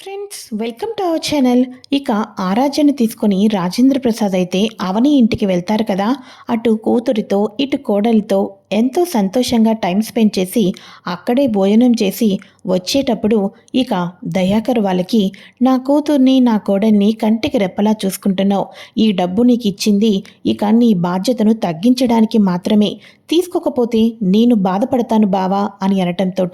Friends welcome to our channel. ఇక ఆరాధ్యను తీసుకొని రాజేంద్ర ప్రసాద్ అయితే అవని ఇంటికి వెళ్తారు కదా. అటు కూతురితో ఇటు కోడలితో ఎంతో సంతోషంగా టైం స్పెండ్ చేసి అక్కడే భోజనం చేసి వచ్చేటప్పుడు ఇక దయాకర్ వాళ్ళకి నా కూతుర్ని నా కోడల్ని కంటికి రెప్పలా చూసుకుంటున్నావు. ఈ డబ్బు నీకు ఇచ్చింది. ఇక నీ బాధ్యతను తగ్గించడానికి మాత్రమే. తీసుకోకపోతే నేను బాధపడతాను బావా అని అనటంతో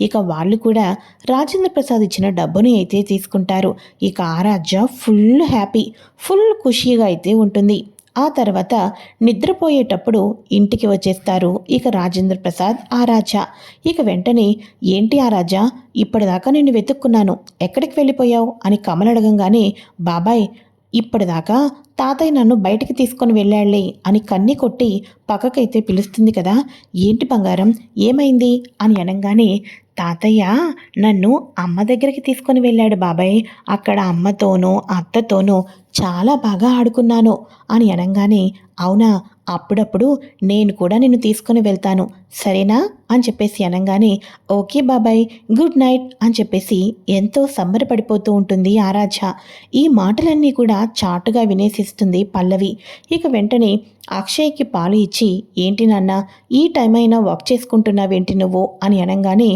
ఇక వాళ్ళు కూడా రాజేంద్ర ప్రసాద్ ఇచ్చిన డబ్బుని అయితే తీసుకుంటారు. ఇక ఆరాధ్య ఫుల్ హ్యాపీ ఫుల్ ఖుషీగా అయితే ఉంటుంది. ఆ తర్వాత నిద్రపోయేటప్పుడు ఇంటికి వచ్చేస్తారు. ఇక రాజేంద్ర ప్రసాద్ ఆరాధ్య ఇక వెంటనే ఏంటి ఆరాధ్య ఇప్పటిదాకా నిన్ను వెతుక్కున్నాను. ఎక్కడికి వెళ్ళిపోయావు? అని కమల్ అడగంగానే బాబాయ్ ఇప్పటిదాకా తాతయ్య నన్ను బయటికి తీసుకొని వెళ్ళాళ్ళే అని కన్ని కొట్టి పక్కకైతే పిలుస్తుంది కదా. ఏంటి బంగారం? ఏమైంది? అని అనగానే తాతయ్య నన్ను అమ్మ దగ్గరికి తీసుకొని వెళ్ళాడు బాబాయ్. అక్కడ అమ్మతోనూ అత్తతోనూ చాలా బాగా ఆడుకున్నాను అని అనగానే అవునా అప్పుడప్పుడు నేను కూడా నిన్ను తీసుకొని వెళ్తాను సరేనా? అని చెప్పేసి అనగానే ఓకే బాబాయ్ గుడ్ నైట్ అని చెప్పేసి ఎంతో సంబరపడిపోతూ ఉంటుంది ఆరాధ్య ఈ మాటలన్నీ కూడా చాటుగా వినేసిస్తుంది పల్లవి. ఇక వెంటనే అక్షయ్కి పాలు ఇచ్చి ఏంటి నాన్న ఈ టైం అయినా వర్క్ చేసుకుంటున్నావేంటి నువ్వు? అని అనగానే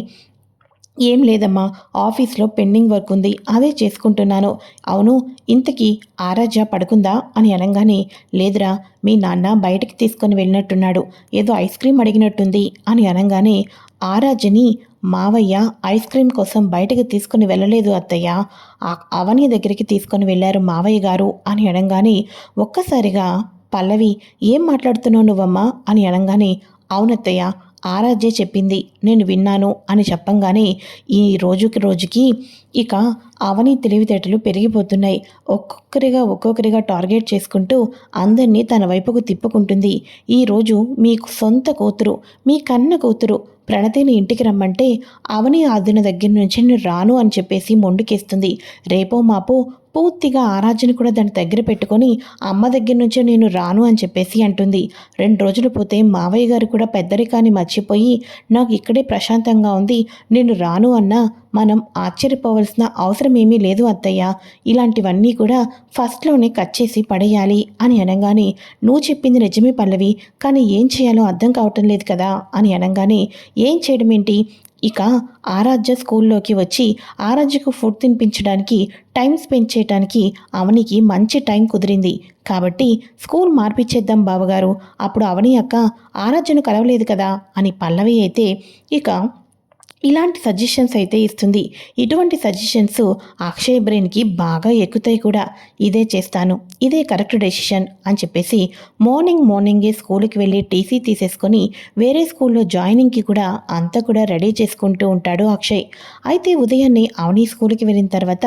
ఏం లేదమ్మా ఆఫీస్లో పెండింగ్ వర్క్ ఉంది అదే చేసుకుంటున్నాను. అవును ఇంతకీ ఆరాధ్య పడుకుందా అని అనగానే లేదురా మీ నాన్న బయటకు తీసుకొని వెళ్ళినట్టున్నాడు ఏదో ఐస్ క్రీమ్ అడిగినట్టుంది అని అనగానే ఆరాధ్యని మావయ్య ఐస్ క్రీమ్ కోసం బయటకు తీసుకుని వెళ్ళలేదు అత్తయ్య అవని దగ్గరికి తీసుకొని వెళ్ళారు మావయ్య గారు అని అనగానే ఒక్కసారిగా పల్లవి ఏం మాట్లాడుతున్నావు నువ్వమ్మా? అని అనగానే అవునత్తయ్య ఆరాధ్య చెప్పింది. నేను విన్నాను అని చెప్పంగానే ఈ రోజుకి రోజుకి ఇక అవని తెలివితేటలు పెరిగిపోతున్నాయి. ఒక్కొక్కరిగా ఒక్కొక్కరిగా టార్గెట్ చేసుకుంటూ అందరినీ తన వైపుకు తిప్పుకుంటుంది. ఈరోజు మీకు సొంత కూతురు మీ కన్న కూతురు ప్రణతిని ఇంటికి రమ్మంటే అవని ఆదిన దగ్గర నుంచి నేను రాను అని చెప్పేసి మొండికేస్తుంది. రేపో మాపో పూర్తిగా ఆరాధ్యను కూడా దాని దగ్గర పెట్టుకొని అమ్మ దగ్గర నుంచే నేను రాను అని చెప్పేసి అంటుంది. రెండు రోజులు పోతే మావయ్య గారు కూడా పెద్దరికాన్ని మర్చిపోయి నాకు ఇక్కడే ప్రశాంతంగా ఉంది నేను రాను అన్నా మనం ఆశ్చర్యపోవలసిన అవసరం ఏమీ లేదు అత్తయ్య. ఇలాంటివన్నీ కూడా ఫస్ట్లోనే కట్ చేసి పడేయాలి అని అనగానే నువ్వు చెప్పింది నిజమే పల్లవి కానీ ఏం చేయాలో అర్థం కావటం లేదు కదా అని అనగానే ఏం చేయడం ఏంటి? ఇక ఆరాధ్య స్కూల్లోకి వచ్చి ఆరాధ్యకు ఫుడ్ తినిపించడానికి టైం స్పెండ్ చేయడానికి అవనికి మంచి టైం కుదిరింది. కాబట్టి స్కూల్ మార్పిచ్చేద్దాం బావగారు. అప్పుడు అవని అక్క ఆరాధ్యను కలవలేదు కదా అని పల్లవి అయితే ఇక ఇలాంటి సజెషన్స్ అయితే ఇస్తుంది. ఇటువంటి సజెషన్స్ అక్షయ్ బ్రెయిన్కి బాగా ఎక్కుతాయి కూడా. ఇదే చేస్తాను. ఇదే కరెక్ట్ డెసిషన్ అని చెప్పేసి మార్నింగ్ మార్నింగే స్కూల్కి వెళ్ళి టీసీ తీసేసుకొని వేరే స్కూల్లో జాయినింగ్కి కూడా అంతా కూడా రెడీ చేసుకుంటూ ఉంటాడు అక్షయ్. అయితే ఉదయాన్నే అవని స్కూల్కి వెళ్ళిన తర్వాత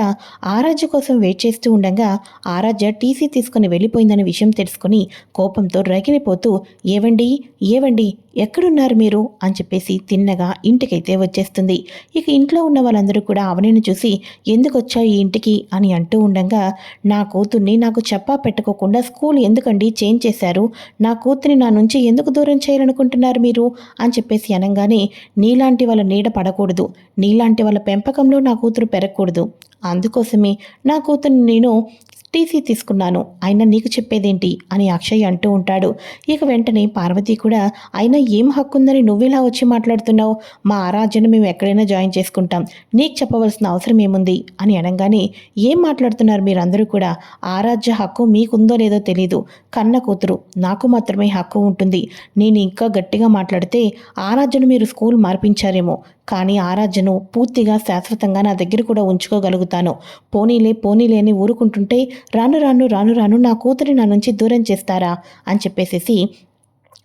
ఆరాధ్య కోసం వెయిట్ చేస్తూ ఉండగా ఆరాధ్య టీసీ తీసుకుని వెళ్ళిపోయిందనే విషయం తెలుసుకొని కోపంతో రగిలిపోతూ ఏవండి? ఏవండి? ఎక్కడున్నారు మీరు? అని చెప్పేసి తిన్నగా ఇంటికైతే వచ్చేస్తుంది. ఇక ఇంట్లో ఉన్న వాళ్ళందరూ కూడా అవనిని చూసి ఎందుకు వచ్చావు ఈ ఇంటికి? అని అంటూ ఉండగా నా కూతుర్ని నాకు చెప్పా పెట్టుకోకుండా స్కూల్ ఎందుకండి చేంజ్ చేశారు? నా కూతుర్ని నా నుంచి ఎందుకు దూరం చేయాలనుకుంటున్నారు మీరు? అని చెప్పేసి అనగానే నీలాంటి వాళ్ళ నీడ పడకూడదు. నీలాంటి వాళ్ళ పెంపకంలో నా కూతురు పెరగకూడదు. అందుకోసమే నా కూతుర్ని నేను టీసీ తీసుకున్నాను. ఆయన నీకు చెప్పేదేంటి? అని అక్షయ్ అంటూ ఉంటాడు. ఇక వెంటనే పార్వతి కూడా ఆయన ఏం హక్కు ఉందని నువ్వెలా వచ్చి మాట్లాడుతున్నావు? మా ఆరాధ్యను మేము ఎక్కడైనా జాయిన్ చేసుకుంటాం. నీకు చెప్పవలసిన అవసరం ఏముంది? అని అనగానే ఏం మాట్లాడుతున్నారు మీరందరూ కూడా? ఆరాధ్య హక్కు మీకుందో లేదో తెలీదు. కన్న కూతురు నాకు మాత్రమే హక్కు ఉంటుంది. నేను ఇంకా గట్టిగా మాట్లాడితే ఆరాధ్యను మీరు స్కూల్ మార్పించారేమో. కానీ ఆరాధ్యను పూర్తిగా శాశ్వతంగా నా దగ్గర కూడా ఉంచుకోగలుగుతాను. పోనీలే పోనీలే అని ఊరుకుంటుంటే రాను రాను రాను రాను నా కూతురి నా నుంచి దూరం చేస్తారా? అని చెప్పేసేసి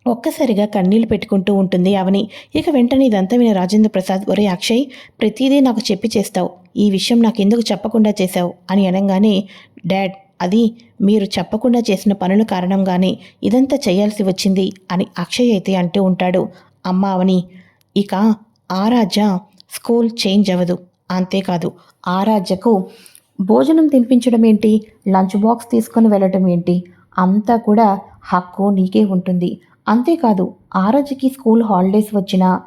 ఒక్కసారిగా కన్నీళ్ళు పెట్టుకుంటూ ఉంటుంది అవని. ఇక వెంటనే ఇదంతా విన రాజేంద్ర ప్రసాద్ ఒరే అక్షయ్ ప్రతిదీ నాకు చెప్పి చేస్తావు. ఈ విషయం నాకు ఎందుకు చెప్పకుండా చేశావు? అని అనగానే డాడ్ అది మీరు చెప్పకుండా చేసిన పనుల కారణంగానే ఇదంతా చేయాల్సి వచ్చింది అని అక్షయ్ అయితే అంటూ ఉంటాడు. అమ్మ అవని ఇక ఆరాధ్య స్కూల్ చేంజ్ అవ్వదు. అంతేకాదు ఆరాధ్యకు భోజనం తినిపించడం ఏంటి? లంచ్ బాక్స్ తీసుకొని వెళ్ళటం ఏంటి? అంతా కూడా హక్కు నీకే ఉంటుంది. అంతేకాదు ఆరాధ్యకి స్కూల్ హాలిడేస్ వచ్చినా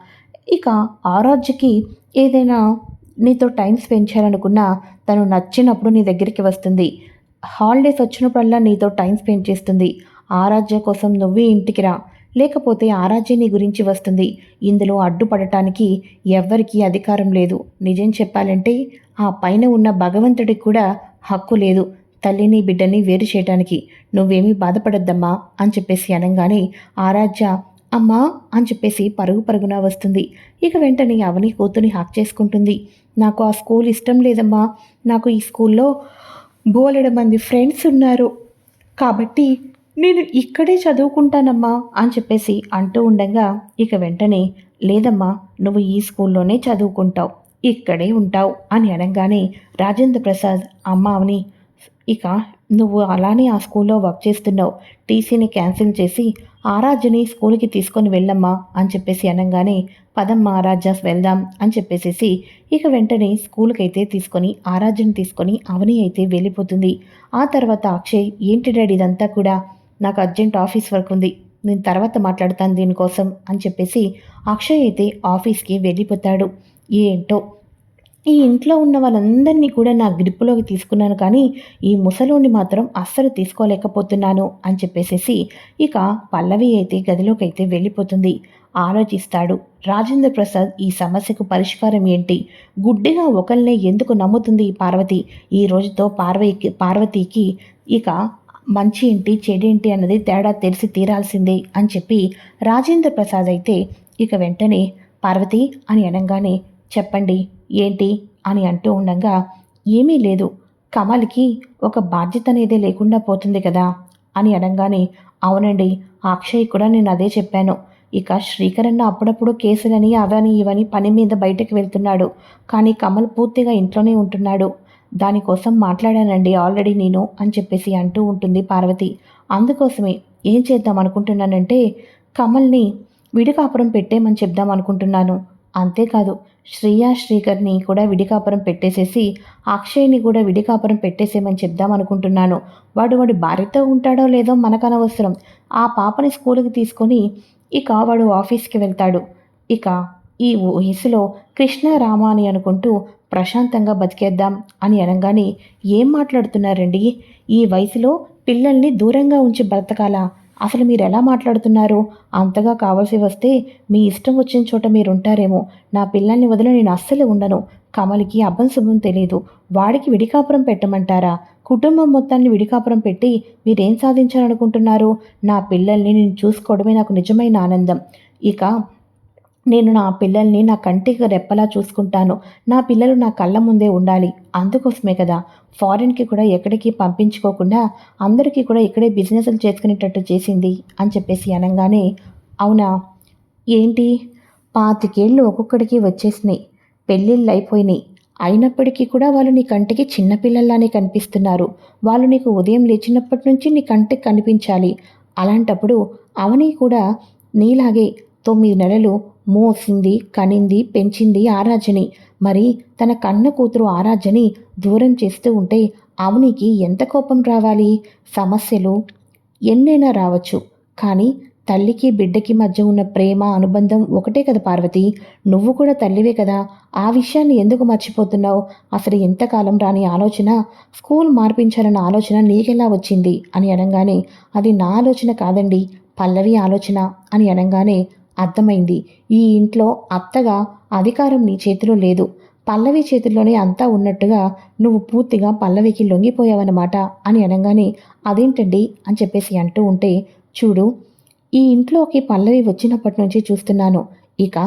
ఇక ఆరాధ్యకి ఏదైనా నీతో టైం స్పెండ్ చేయాలనుకున్నా తను నచ్చినప్పుడు నీ దగ్గరికి వస్తుంది. హాలిడేస్ వచ్చినప్పుడల్లా నీతో టైం స్పెండ్ చేస్తుంది. ఆరాధ్య కోసం నువ్వే ఇంటికి రా. లేకపోతే ఆరాధ్య నీ గురించి వస్తుంది. ఇందులో అడ్డుపడటానికి ఎవ్వరికీ అధికారం లేదు. నిజం చెప్పాలంటే ఆ పైన ఉన్న భగవంతుడికి కూడా హక్కు లేదు. తల్లిని బిడ్డని వేరు చేయడానికి నువ్వేమీ బాధపడద్దమ్మా అని చెప్పేసి అనగానే ఆరాధ్య అమ్మా అని చెప్పేసి పరుగు పరుగున వస్తుంది. ఇక వెంటనే అవని కూతుని హాక్ చేసుకుంటుంది. నాకు ఆ స్కూల్ ఇష్టం లేదమ్మా. నాకు ఈ స్కూల్లో బోలెడు మంది ఫ్రెండ్స్ ఉన్నారు. కాబట్టి నేను ఇక్కడే చదువుకుంటానమ్మా అని చెప్పేసి అంటూ ఉండగా ఇక వెంటనే లేదమ్మా నువ్వు ఈ స్కూల్లోనే చదువుకుంటావు ఇక్కడే ఉంటావు అని అనగానే రాజేంద్ర ప్రసాద్ అమ్మ అవని ఇక నువ్వు అలానే ఆ స్కూల్లో వర్క్ చేస్తున్నావు టీసీని క్యాన్సిల్ చేసి ఆరాధ్యని స్కూల్కి తీసుకొని వెళ్ళమ్మా అని చెప్పేసి అనగానే పదమ్మ ఆరాధ్యాస్ వెళ్దాం అని చెప్పేసేసి ఇక వెంటనే స్కూల్కి అయితే తీసుకొని ఆరాధ్యని తీసుకొని అవని అయితే వెళ్ళిపోతుంది. ఆ తర్వాత అక్షయ్ ఏంటి డాడీ ఇదంతా కూడా? నాకు అర్జెంట్ ఆఫీస్ వర్క్ ఉంది. నేను తర్వాత మాట్లాడతాను దీనికోసం అని చెప్పేసి అక్షయ్ అయితే ఆఫీస్కి వెళ్ళిపోతాడు. ఏంటో? ఈ ఇంట్లో ఉన్న వాళ్ళందరినీ కూడా నా గ్రిప్పులోకి తీసుకున్నాను కానీ ఈ ముసలోని మాత్రం అస్సలు తీసుకోలేకపోతున్నాను అని చెప్పేసేసి ఇక పల్లవి అయితే గదిలోకి అయితే వెళ్ళిపోతుంది. ఆలోచిస్తాడు. రాజేంద్ర ప్రసాద్ ఈ సమస్యకు పరిష్కారం ఏంటి? గుడ్డిగా ఒకళ్ళనే ఎందుకు నమ్ముతుంది ఈ పార్వతి? ఈ రోజుతో పార్వతికి పార్వతికి ఇక మంచి ఏంటి చెడేంటి అన్నది తేడా తెలిసి తీరాల్సిందే అని చెప్పి రాజేంద్ర ప్రసాద్ అయితే ఇక వెంటనే పార్వతి అని అనగానే చెప్పండి ఏంటి? అని అంటూ ఉండగా ఏమీ లేదు కమల్కి ఒక బాధ్యత అనేది లేకుండా పోతుంది కదా? అని అనగానే అవునండి అక్షయ్ కూడా నేను అదే చెప్పాను. ఇక శ్రీకరణ అప్పుడప్పుడు కేసులని అవని ఇవని పని మీద బయటకు వెళ్తున్నాడు. కానీ కమల్ పూర్తిగా ఇంట్లోనే ఉంటున్నాడు. దానికోసం మాట్లాడానండి ఆల్రెడీ నేను అని చెప్పేసి అంటూ ఉంటుంది పార్వతి. అందుకోసమే ఏం చేద్దాం అనుకుంటున్నానంటే కమల్ని విడికాపురం పెట్టేమని చెప్దాం అనుకుంటున్నాను. అంతేకాదు శ్రీయా శ్రీకర్ని కూడా విడికాపురం పెట్టేసేసి అక్షయ్ని కూడా విడికాపురం పెట్టేసేమని చెప్దాం అనుకుంటున్నాను. వాడు వాడి భార్యతో ఉంటాడో లేదో మనకు అనవసరం. ఆ పాపని స్కూల్కి తీసుకొని ఇక వాడు ఆఫీస్కి వెళ్తాడు. ఇక ఈ వయసులో కృష్ణ రామ అని అనుకుంటూ ప్రశాంతంగా బతికేద్దాం అని అనగానే ఏం మాట్లాడుతున్నారండి? ఈ వయసులో పిల్లల్ని దూరంగా ఉంచి బ్రతకాలా? అసలు మీరు ఎలా మాట్లాడుతున్నారు? అంతగా కావాల్సి వస్తే మీ ఇష్టం వచ్చిన చోట మీరు ఉంటారేమో నా పిల్లల్ని వదిలి నేను అస్సలు ఉండను. కమలికి అబ్బం శుభం తెలియదు వాడికి విడికాపురం పెట్టమంటారా? కుటుంబం మొత్తాన్ని విడికాపురం పెట్టి మీరేం సాధించాలనుకుంటున్నారు? నా పిల్లల్ని నేను చూసుకోవడమే నాకు నిజమైన ఆనందం. ఇక నేను నా పిల్లల్ని నా కంటికి రెప్పలా చూసుకుంటాను. నా పిల్లలు నా కళ్ళ ముందే ఉండాలి. అందుకోసమే కదా. ఫారిన్కి కూడా ఎక్కడికి పంపించుకోకుండా అందరికీ కూడా ఇక్కడే బిజినెస్లు చేసుకునేటట్టు చేసింది అని చెప్పేసి అనగానే అవునా? ఏంటి? పాతికేళ్ళు ఒక్కొక్కడికి వచ్చేసినాయి. పెళ్ళిళ్ళు అయిపోయినాయి. అయినప్పటికీ కూడా వాళ్ళు నీ కంటికి చిన్నపిల్లల్లానే కనిపిస్తున్నారు. వాళ్ళు నీకు ఉదయం లేచినప్పటి నుంచి నీ కంటికి కనిపించాలి. అలాంటప్పుడు అవని కూడా నీలాగే తొమ్మిది నెలలు మోసింది కనింది పెంచింది ఆరాధ్యని. మరి తన కన్న కూతురు ఆరాధ్యని దూరం చేస్తూ ఉంటే అవనికి ఎంత కోపం రావాలి? సమస్యలు ఎన్నైనా రావచ్చు. కానీ తల్లికి బిడ్డకి మధ్య ఉన్న ప్రేమ అనుబంధం ఒకటే కదా పార్వతి. నువ్వు కూడా తల్లివే కదా. ఆ విషయాన్ని ఎందుకు మర్చిపోతున్నావు? అసలు ఎంతకాలం రాని ఆలోచన? స్కూల్ మార్పించాలన్న ఆలోచన నీకెలా వచ్చింది? అని అనగానే అది నా ఆలోచన కాదండి పల్లవి ఆలోచన అని అనగానే అర్థమైంది. ఈ ఇంట్లో అత్తగా అధికారం నీ చేతిలో లేదు. పల్లవి చేతిలోనే అంతా ఉన్నట్టుగా నువ్వు పూర్తిగా పల్లవికి లొంగిపోయావన్నమాట అని అనగానే అదేంటండి అని చెప్పేసి అంటూ ఉంటే చూడు ఈ ఇంట్లోకి పల్లవి వచ్చినప్పటి నుంచి చూస్తున్నాను. ఇక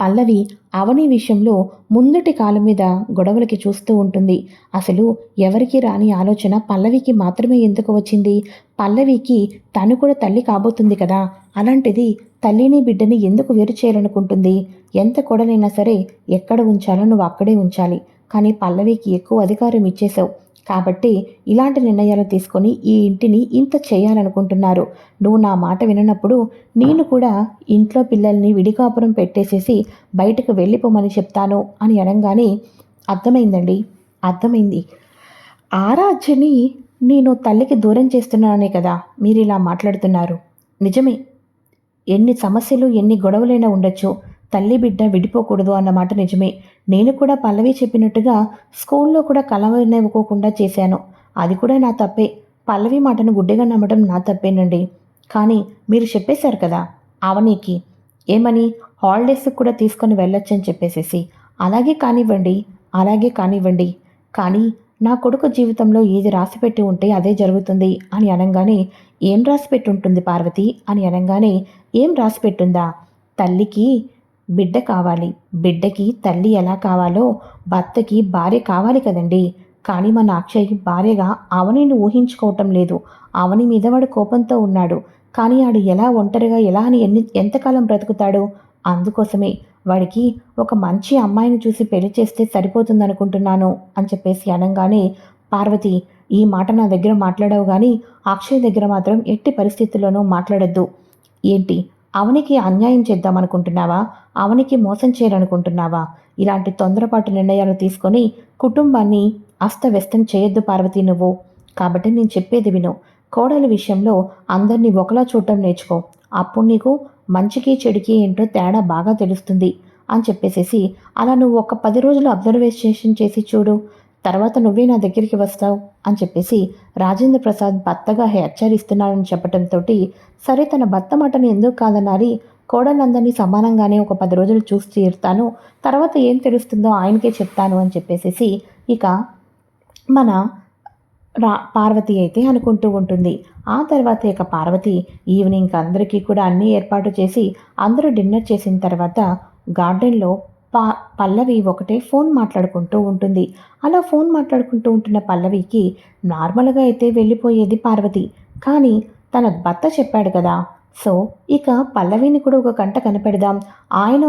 పల్లవి అవని విషయంలో ముందటి కాలం మీద గొడవలకి చూస్తూ ఉంటుంది. అసలు ఎవరికి రాని ఆలోచన పల్లవికి మాత్రమే ఎందుకు వచ్చింది? పల్లవికి తను కూడా తల్లి కాబోతుంది కదా? అలాంటిది తల్లిని బిడ్డని ఎందుకు వేరు చేయాలనుకుంటుంది? ఎంత కొడలైనా సరే ఎక్కడ ఉంచాలో నువ్వు అక్కడే ఉంచాలి. కానీ పల్లవికి ఎక్కువ అధికారం ఇచ్చేసావు కాబట్టి ఇలాంటి నిర్ణయాలు తీసుకొని ఈ ఇంటిని ఇంత చేయాలనుకుంటున్నారు. నువ్వు నా మాట విననప్పుడు నేను కూడా ఇంట్లో పిల్లల్ని విడికాపురం పెట్టేసేసి బయటకు వెళ్ళిపోమని చెప్తాను అని అనగానే అర్థమైందండి అర్థమైంది. ఆరాధ్యని నేను తల్లికి దూరం చేస్తున్నాననే కదా మీరు ఇలా మాట్లాడుతున్నారు. నిజమే. ఎన్ని సమస్యలు ఎన్ని గొడవలైనా ఉండొచ్చు. తల్లి బిడ్డ విడిపోకూడదు అన్నమాట నిజమే. నేను కూడా పల్లవి చెప్పినట్టుగా స్కూల్లో కూడా కలవనివ్వకోకుండా చేశాను. అది కూడా నా తప్పే. పల్లవి మాటను గుడ్డిగా నమ్మడం నా తప్పేనండి. కానీ మీరు చెప్పేశారు కదా అవనీకి. ఏమని హాలిడేస్కి కూడా తీసుకొని వెళ్ళొచ్చని చెప్పేసేసి. అలాగే కానివ్వండి అలాగే కానివ్వండి. కానీ నా కొడుకు జీవితంలో ఏది రాసిపెట్టి ఉంటే అదే జరుగుతుంది అని అనగానే ఏం రాసిపెట్టి ఉంటుంది పార్వతి అని అనగానే ఏం రాసిపెట్టుందా తల్లికి బిడ్డ కావాలి. బిడ్డకి తల్లి ఎలా కావాలో భర్తకి భార్య కావాలి కదండి. కానీ మన అక్షయ్ భార్యగా అవనిని ఊహించుకోవటం లేదు. అవని మీద వాడు కోపంతో ఉన్నాడు. కానీ ఆడు ఎలా ఒంటరిగా ఎలా అని ఎన్ని ఎంతకాలం బ్రతుకుతాడు? అందుకోసమే వాడికి ఒక మంచి అమ్మాయిని చూసి పెళ్ళి చేస్తే సరిపోతుందనుకుంటున్నాను అని చెప్పేసి అనగానే పార్వతి ఈ మాట నా దగ్గర మాట్లాడవు కానీ అక్షయ్ దగ్గర మాత్రం ఎట్టి పరిస్థితుల్లోనూ మాట్లాడద్దు. ఏంటి? అవనికి అన్యాయం చేద్దామనుకుంటున్నావా? అవనికి మోసం చేయాలనుకుంటున్నావా? ఇలాంటి తొందరపాటు నిర్ణయాలు తీసుకొని కుటుంబాన్ని అస్తవ్యస్తం చేయొద్దు పార్వతి నువ్వు. కాబట్టి నేను చెప్పేది విను. కోడలి విషయంలో అందరినీ ఒకలా చూడటం నేర్చుకో. అప్పుడు నీకు మంచికి చెడుకి ఏంటో తేడా బాగా తెలుస్తుంది అని చెప్పేసేసి అలా నువ్వు ఒక పది రోజులు అబ్జర్వేషన్ చేసి చూడు. తర్వాత నువ్వే నా దగ్గరికి వస్తావు అని చెప్పేసి రాజేంద్ర ప్రసాద్ భర్తగా హెచ్చరిస్తున్నాడని చెప్పడంతో సరే తన భర్త మాటను ఎందుకు కాదనాలి కోడలందరినీ సమానంగానే ఒక పది రోజులు చూసి తీరుతాను. తర్వాత ఏం తెలుస్తుందో ఆయనకే చెప్తాను అని చెప్పేసేసి ఇక మన రా పార్వతి అయితే అనుకుంటూ ఉంటుంది. ఆ తర్వాత ఇక పార్వతి ఈవినింగ్ అందరికీ కూడా అన్నీ ఏర్పాటు చేసి అందరూ డిన్నర్ చేసిన తర్వాత గార్డెన్లో పా పల్లవి ఒకటే ఫోన్ మాట్లాడుకుంటూ ఉంటుంది. అలా ఫోన్ మాట్లాడుకుంటూ ఉంటున్న పల్లవికి నార్మల్గా అయితే వెళ్ళిపోయేది పార్వతి. కానీ తన భర్త చెప్పాడు కదా. సో ఇక పల్లవిని కూడా ఒక కంట కనిపెడదాం. ఆయన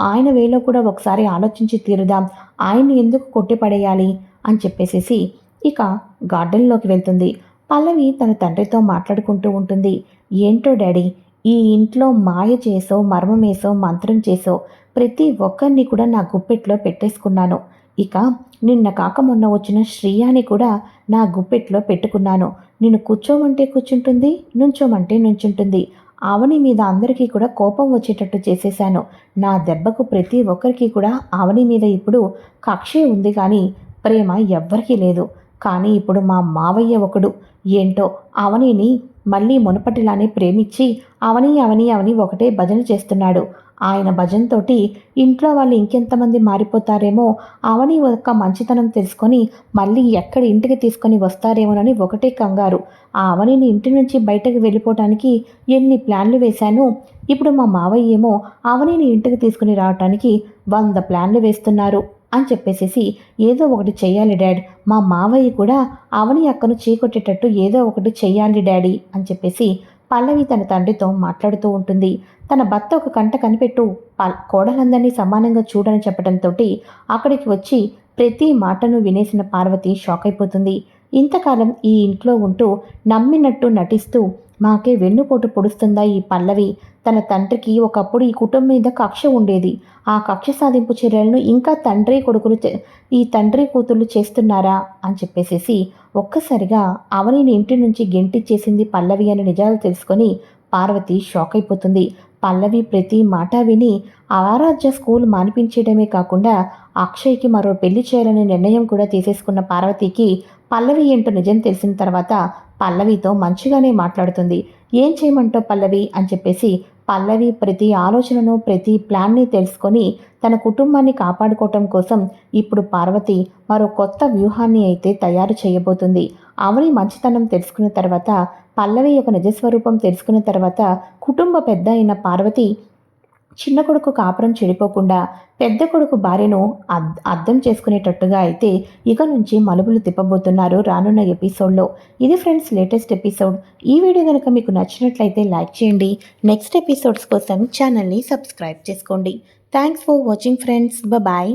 ఆయన వేలో కూడా ఒకసారి ఆలోచించి తీరుదాం. ఆయన్ని ఎందుకు కొట్టిపడేయాలి అని చెప్పేసేసి ఇక గార్డెన్లోకి వెళ్తుంది. పల్లవి తన తండ్రితో మాట్లాడుకుంటూ ఉంటుంది. ఏంటో డాడీ ఈ ఇంట్లో మాయ చేసో మర్మమేసో మంత్రం చేసో ప్రతి ఒక్కరిని కూడా నా గుప్పెట్లో పెట్టేసుకున్నాను. ఇక నిన్న కాక మొన్న వచ్చిన శ్రీయాని కూడా నా గుప్పెట్లో పెట్టుకున్నాను. నేను కూర్చోమంటే కూర్చుంటుంది నుంచోమంటే నుంచుంటుంది. ఆవని మీద అందరికీ కూడా కోపం వచ్చేటట్టు చేసేశాను. నా దెబ్బకు ప్రతి ఒక్కరికి కూడా ఆవని మీద ఇప్పుడు కక్షే ఉంది కానీ ప్రేమ ఎవ్వరికీ లేదు. కానీ ఇప్పుడు మా మావయ్య ఒకడు. ఏంటో అవనిని మళ్ళీ మునపటిలానే ప్రేమించి అవని అవని అవని ఒకటే భజన చేస్తున్నాడు. ఆయన భజనతోటి ఇంట్లో వాళ్ళు ఇంకెంతమంది మారిపోతారేమో అవని ఒక మంచితనం తెలుసుకొని మళ్ళీ ఎక్కడ ఇంటికి తీసుకొని వస్తారేమోనని ఒకటే కంగారు. ఆ అవనిని ఇంటి నుంచి బయటకు వెళ్ళిపోవటానికి ఎన్ని ప్లాన్లు వేశాను? ఇప్పుడు మా మావయ్యేమో అవనిని ఇంటికి తీసుకుని రావటానికి వంద ప్లాన్లు వేస్తున్నారు. అని చెప్పేసేసి ఏదో ఒకటి చెయ్యాలి డాడ్. మా మావయ్య కూడా అవని అక్కను చీకొట్టేటట్టు ఏదో ఒకటి చెయ్యాలి డాడీ అని చెప్పేసి పల్లవి తన తండ్రితో మాట్లాడుతూ ఉంటుంది. తన భర్త ఒక కంట కనిపెట్టు. కోడలందరినీ సమానంగా చూడని చెప్పడంతో అక్కడికి వచ్చి ప్రతి మాటను వినేసిన పార్వతి షాక్ అయిపోతుంది. ఇంతకాలం ఈ ఇంట్లో ఉంటూ నమ్మినట్టు నటిస్తూ మాకే వెన్నుపోటు పొడుస్తుందా ఈ పల్లవి? తన తండ్రికి ఒకప్పుడు ఈ కుటుంబం మీద కక్ష ఉండేది. ఆ కక్ష సాధింపు చర్యలను ఇంకా తండ్రి కొడుకులు ఈ తండ్రి కూతుళ్ళు చేస్తున్నారా? అని చెప్పేసేసి ఒక్కసారిగా అవనిని ఇంటి నుంచి గెంటిచ్చేసింది పల్లవి అని నిజాలు తెలుసుకొని పార్వతి షాక్ అయిపోతుంది. పల్లవి ప్రతి మాట విని ఆరాధ్య స్కూల్ మానిపించడమే కాకుండా అక్షయ్కి మరో పెళ్ళి చేయాలనే నిర్ణయం కూడా తీసేసుకున్న పార్వతికి పల్లవి ఏంటో నిజం తెలిసిన తర్వాత పల్లవితో మంచిగానే మాట్లాడుతుంది. ఏం చేయమంటావు పల్లవి? అని చెప్పేసి పల్లవి ప్రతి ఆలోచనను ప్రతి ప్లాన్ని తెలుసుకొని తన కుటుంబాన్ని కాపాడుకోవటం కోసం ఇప్పుడు పార్వతి మరో కొత్త వ్యూహాన్ని అయితే తయారు చేయబోతుంది. అవని మంచితనం తెలుసుకున్న తర్వాత పల్లవి యొక్క నిజస్వరూపం తెలుసుకున్న తర్వాత కుటుంబ పెద్ద అయిన పార్వతి చిన్న కొడుకు కాపురం చెడిపోకుండా పెద్ద కొడుకు భార్యను అర్థం చేసుకునేటట్టుగా అయితే ఇక నుంచి మలుపులు తిప్పబోతున్నారు రానున్న ఎపిసోడ్లో. ఇది ఫ్రెండ్స్ లేటెస్ట్ ఎపిసోడ్. ఈ వీడియో కనుక మీకు నచ్చినట్లయితే లైక్ చేయండి. నెక్స్ట్ ఎపిసోడ్స్ కోసం ఛానల్ని సబ్స్క్రైబ్ చేసుకోండి. Thanks for watching friends. Bye.